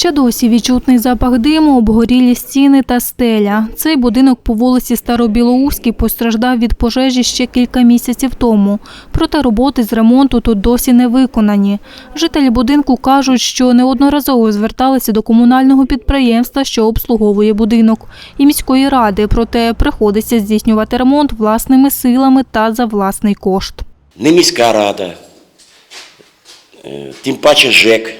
Ще досі відчутний запах диму, обгорілі стіни та стеля. Цей будинок по вулиці Старобілоуській постраждав від пожежі ще кілька місяців тому. Проте роботи з ремонту тут досі не виконані. Жителі будинку кажуть, що неодноразово зверталися до комунального підприємства, що обслуговує будинок, і міської ради, проте приходиться здійснювати ремонт власними силами та за власний кошт. не міська рада, е, тим паче ЖЕК,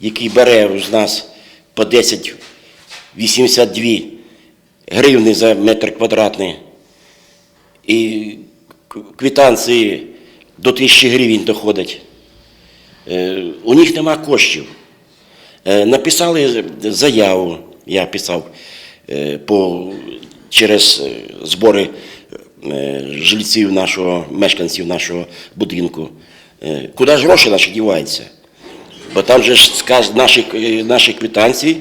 який бере з нас по 10,82 гривни за метр квадратний, і квитанції до 1000 гривень доходять. Е, У них нема коштів. Е, Написали заяву, я писав е, по, через збори жильців нашого, мешканців нашого будинку. Куди ж гроші наші діваються? Бо там же ж сказ наші, е, наші квитанції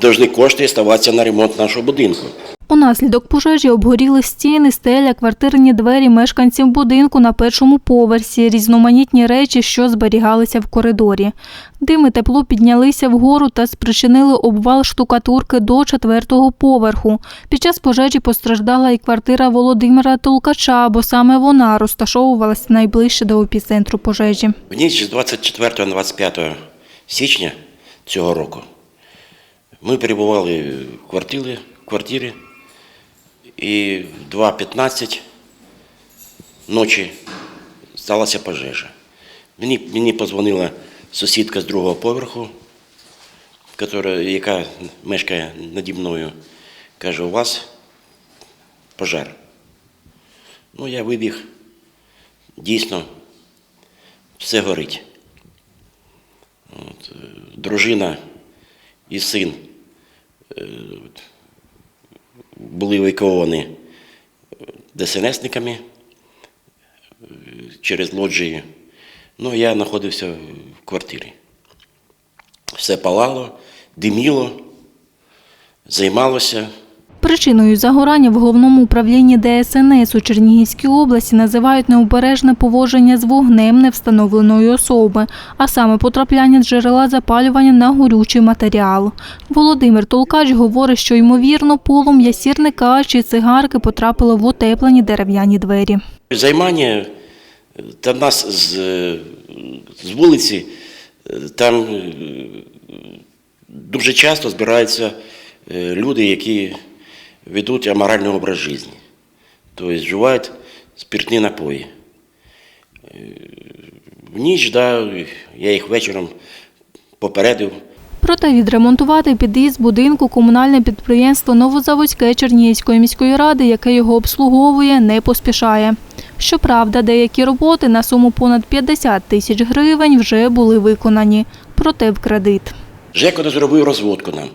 повинні кошти ставатися на ремонт нашого будинку. Унаслідок пожежі обгоріли стіни, стеля, квартирні двері мешканців будинку на першому поверсі, різноманітні речі, що зберігалися в коридорі. Дим і тепло піднялися вгору та спричинили обвал штукатурки до четвертого поверху. Під час пожежі постраждала і квартира Володимира Толкача, бо саме вона розташовувалася найближче до епіцентру пожежі. В ніч з 24 на 25 січня цього року ми перебували в квартирі, в і в 2.15 ночі сталася пожежа. Мені, мені позвонила сусідка з другого поверху, яка мешкає наді мною. Каже, у вас пожар. Ну, я вибіг, дійсно, все горить. Дружина і син е, були евакуовані ДСНСниками е, через лоджії. Ну, я знаходився в квартирі. Все палало, диміло, займалося. Причиною загорання в головному управлінні ДСНС у Чернігівській області називають необережне поводження з вогнем невстановленої особи, а саме потрапляння джерела запалювання на горючий матеріал. Володимир Толкач говорить, що ймовірно полум'я сірника чи цигарки потрапило в утеплені дерев'яні двері. Займання е, та нас з, е, з вулиці, е, там дуже часто збираються люди, які ведуть аморальний образ життя. Тобто вживають спиртні напої. Е, В ніч, да, я їх вечором попередив. Проте відремонтувати під'їзд будинку комунальне підприємство Новозаводське Чернігівської міської ради, яке його обслуговує, не поспішає. Щоправда, деякі роботи на суму понад 50 тисяч гривень вже були виконані, проте в кредит. Жеко не зробив розводку нам.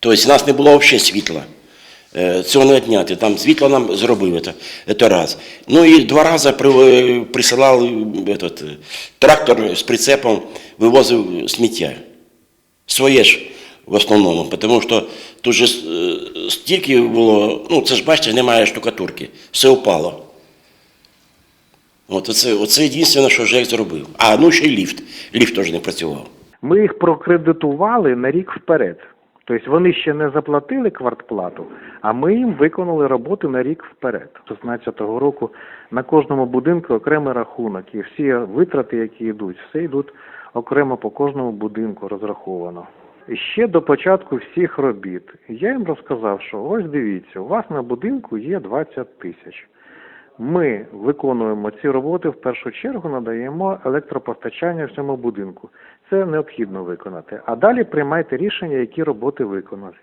Тобто у нас не було взагалі світла. Е, Цього не відняти. Там світло нам зробили, це, це раз. Ну і два рази при, присилав этот, е, трактор з прицепом, вивозив сміття. Своє ж в основному, тому що тут же е, стільки було, ну це ж бачите, немає штукатурки, все впало. От оце, оце єдине, що ЖЕК зробив. А, ну ще й ліфт. Ліфт теж не працював. Ми їх прокредитували на рік вперед. Тобто вони ще не заплатили квартплату, а ми їм виконали роботи на рік вперед. З 16 року на кожному будинку окремий рахунок, і всі витрати, які йдуть, все йдуть окремо по кожному будинку розраховано. І ще до початку всіх робіт я їм розказав, що ось дивіться, у вас на будинку є 20 тисяч. Ми виконуємо ці роботи в першу чергу, надаємо електропостачання всьому будинку. Це необхідно виконати. А далі приймайте рішення, які роботи виконати.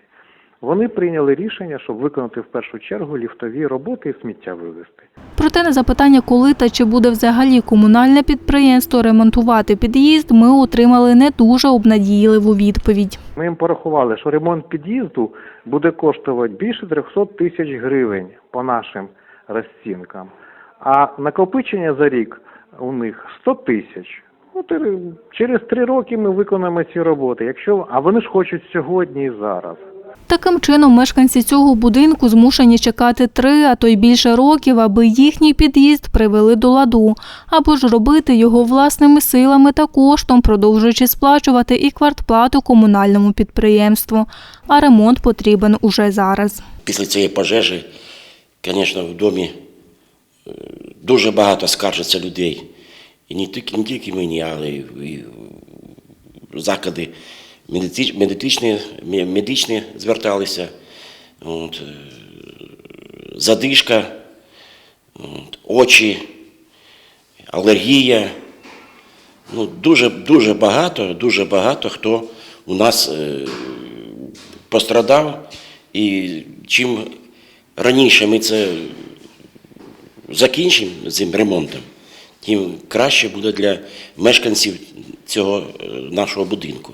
Вони прийняли рішення, щоб виконати в першу чергу ліфтові роботи і сміття вивезти. Проте на запитання, коли та чи буде взагалі комунальне підприємство ремонтувати під'їзд, ми отримали не дуже обнадійливу відповідь. Ми їм порахували, що ремонт під'їзду буде коштувати більше 300 тисяч гривень по нашим розцінкам. А накопичення за рік у них 100 тисяч. От через три роки ми виконаємо ці роботи. Якщо, а вони ж хочуть сьогодні і зараз. Таким чином, мешканці цього будинку змушені чекати три, а то й більше років, аби їхній під'їзд привели до ладу, або ж робити його власними силами та коштом, продовжуючи сплачувати і квартплату комунальному підприємству. А ремонт потрібен уже зараз. Після цієї пожежі, звісно, в домі е, дуже багато скаржиться людей. І не тільки, не тільки мені, але й заклади медичні, медичні зверталися. От, е, задишка, от, очі, алергія. Ну, дуже, дуже багато, дуже багато хто у нас е, пострадав. І чим раніше ми це закінчимо цим ремонтом, тим краще буде для мешканців цього е, нашого будинку.